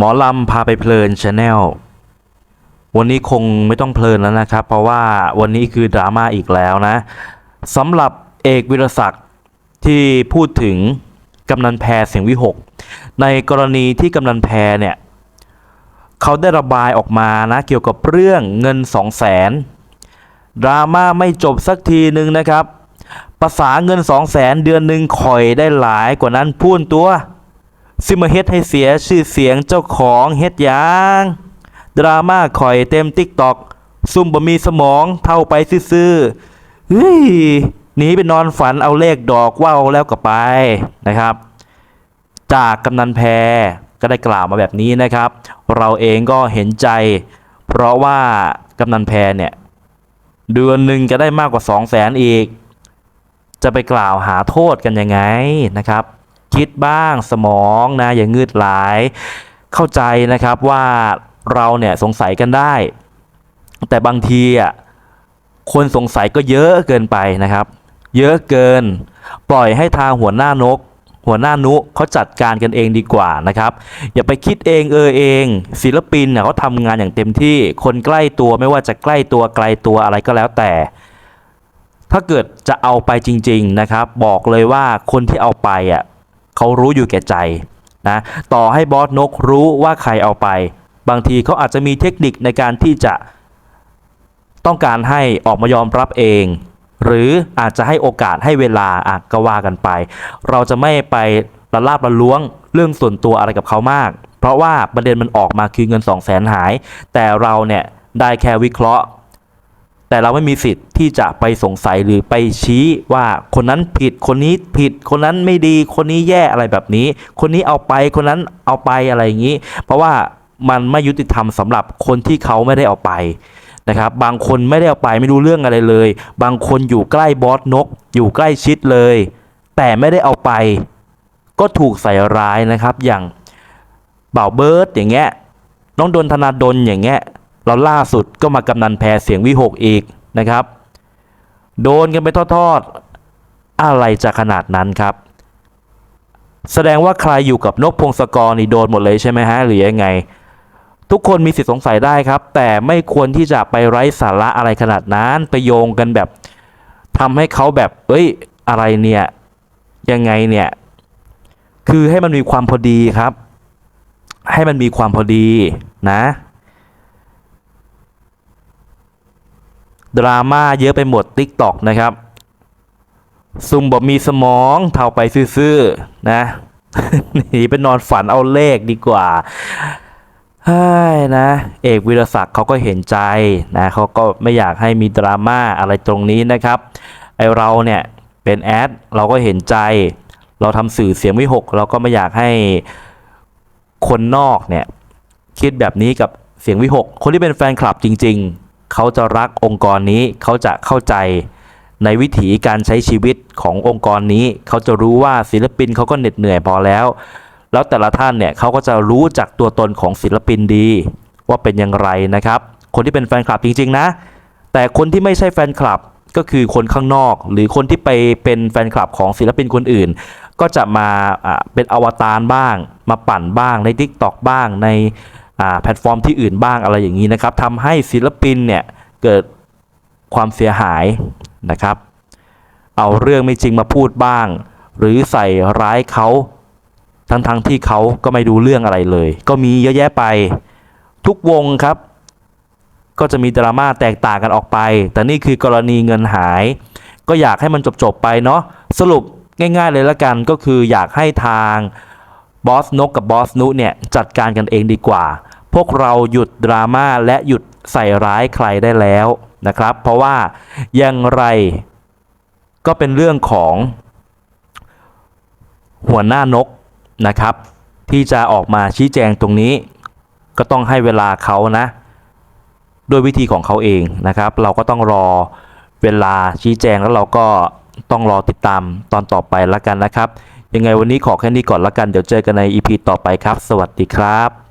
หมอลำพาไปเพลินชาแนลวันนี้คงไม่ต้องเพลินแล้วนะครับ เพราะว่าวันนี้คือดราม่าอีกแล้วนะสำหรับเอกวิรศักดิ์ที่พูดถึงกำนันแพรเสียงวิหก ในกรณีที่กำนันแพรเนี่ยเขาได้ระบายออกมานะเกี่ยวกับเรื่องเงิน2 0 0แสนดราม่าไม่จบสักทีหนึ่งนะครับ ภาษาเงิน2 0 0แสนเดือนหนึ่งคอยได้หลายกว่านั้นพูนตัว ซิมาเฮ็ดให้เสียชื่อเสียงเจ้าของเฮ็ดยาง ดราม่าคอยเต็มติ๊กตอกซุ่มบ่มีสมองเท่าไปซื่อๆเฮ้ยหนีไปนอนฝันเอาเลขดอกว่าวแล้วก็ไปนะครับ จากกำนันแพรก็ได้กล่าวมาแบบนี้นะครับ เราเองก็เห็นใจ เพราะว่ากำนันแพรเนี่ย เดือนหนึ่งจะได้มากกว่า 2 0 0แสนอีก จะไปกล่าวหาโทษกันยังไงนะครับ คิดบ้างสมองนะอย่างงืดหลาย เข้าใจนะครับว่าเราเนี่ยสงสัยกันได้ แต่บางทีอะคนสงสัยก็เยอะเกินไปนะครับ เยอะเกิน ปล่อยให้ทางหัวหน้านก หัวหน้านุเขาจัดการกันเองดีกว่านะครับ อย่าไปคิดเองเออเอง ศิลปินเนี่ยเขาทำงานอย่างเต็มที่คนใกล้ตัวไม่ว่าจะใกล้ตัวไกลตัวอะไรก็แล้วแต่ ถ้าเกิดจะเอาไปจริง ๆนะครับ บอกเลยว่าคนที่เอาไปอะ เขารู้อยู่แก่ใจนะต่อให้บอสนกรู้ว่าใครเอาไป บางทีเขาอาจจะมีเทคนิคในการที่จะต้องการให้ออกมายอมรับเอง หรืออาจจะให้โอกาสให้เวลาอะก็ว่ากันไป เราจะไม่ไปละลาบละล้วงเรื่องส่วนตัวอะไรกับเขามาก เพราะว่าประเด็นมันออกมาคือเงิน 2 0 0แสนหาย แต่เราเนี่ยได้แค่วิเคราะห์ แต่เราไม่มีสิทธิ์ที่จะไปสงสัยหรือไปชี้ว่าคนนั้นผิดคนนี้ผิด คนนั้นไม่ดีคนนี้แย่อะไรแบบนี้ คนนี้เอาไปคนนั้นเอาไปอะไรอย่างนี้ เพราะว่ามันไม่ยุติธรรมสำหรับคนที่เขาไม่ได้เอาไปนะครับบางคนไม่ได้เอาไปไม่รู้เรื่องอะไรเลย บางคนอยู่ใกล้บอสนก อยู่ใกล้ชิดเลย แต่ไม่ได้เอาไป ก็ถูกใส่ร้ายนะครับอย่างเบ่าเบิร์ดอย่างเงี้ยน้องดนธนาดลอย่างเงี้ย เราล่าสุดก็มากำนันแพรเสียงวิหกอีกนะครับ โดนกันไปทอดๆอะไรจะขนาดนั้นครับ แสดงว่าใครอยู่กับนกพงศกรนี่โดนหมดเลยใช่ไหมฮะหรือยังไง ทุกคนมีสิทธิสงสัยได้ครับ แต่ไม่ควรที่จะไปไร้สาระอะไรขนาดนั้นไปโยงกันแบบทำให้เขาแบบเอ้ยอะไรเนี่ยยังไงเนี่ยคือให้มันมีความพอดีครับ ให้มันมีความพอดีนะ ดราม่าเยอะไปหมด t ิ k t o k นะครับ ซุ่มบอกมีสมองเท่าไปซื่อๆนะหนีไปนอนฝันเอาเลขดีกว่าเฮ้ยนะ เอกวิรศักดิ์เขาก็เห็นใจนะเขาก็ไม่อยากให้มีดราม่าอะไรตรงนี้นะครับไอเราเนี่ยเป็นแอดเราก็เห็นใจ เราทำสื่อเสียงวิหก เราก็ไม่อยากให้คนนอกเนี่ยคิดแบบนี้กับเสียงวิหก คนที่เป็นแฟนคลับจริง ๆ เขาจะรักองค์กรนี้เขาจะเข้าใจในวิถีการใช้ชีวิตขององค์กรนี้ เขาจะรู้ว่าศิลปินเขาก็เหน็ดเหนื่อยพอแล้ว แล้วแต่ละท่านเนี่ยเขาก็จะรู้จักตัวตนของศิลปินดี ว่าเป็นอย่างไรนะครับ คนที่เป็นแฟนคลับจริง ๆ นะ แต่คนที่ไม่ใช่แฟนคลับก็คือคนข้างนอก หรือคนที่ไปเป็นแฟนคลับของศิลปินคนอื่น ก็จะมาเป็นอวตารบ้าง มาปั่นบ้างใน Tik t o อกบ้างใน แพลตฟอร์มที่อื่นบ้างอะไรอย่างนี้นะครับทำให้ศิลปินเนี่ยเกิดความเสียหายนะครับ เอาเรื่องไม่จริงมาพูดบ้าง หรือใส่ร้ายเขาทั้งๆทที่เขาก็ไม่รู้เรื่องอะไรเลย ก็มีเยอะแยะไปทุกวงครับ ก็จะมีดราม่าแตกต่างกันออกไป แต่นี่คือกรณีเงินหาย ก็อยากให้มันจบๆไปเนาะสรุปง่ายๆเลยละกันก็คืออยากให้ทางบอสนกกับบอสนุเนี่ยจัดการกันเองดีกว่า พวกเราหยุดดราม่าและหยุดใส่ร้ายใครได้แล้วนะครับ เพราะว่าอย่างไรก็เป็นเรื่องของหัวหน้านกนะครับ ที่จะออกมาชี้แจงตรงนี้ ก็ต้องให้เวลาเขานะด้วยวิธีของเขาเองนะครับ เราก็ต้องรอเวลาชี้แจงแล้วเราก็ต้องรอติดตามตอนต่อไปละกันนะครับ ยังไงวันนี้ขอแค่นี้ก่อนละกัน เดี๋ยวเจอกันใน EP ต่อไปครับ สวัสดีครับ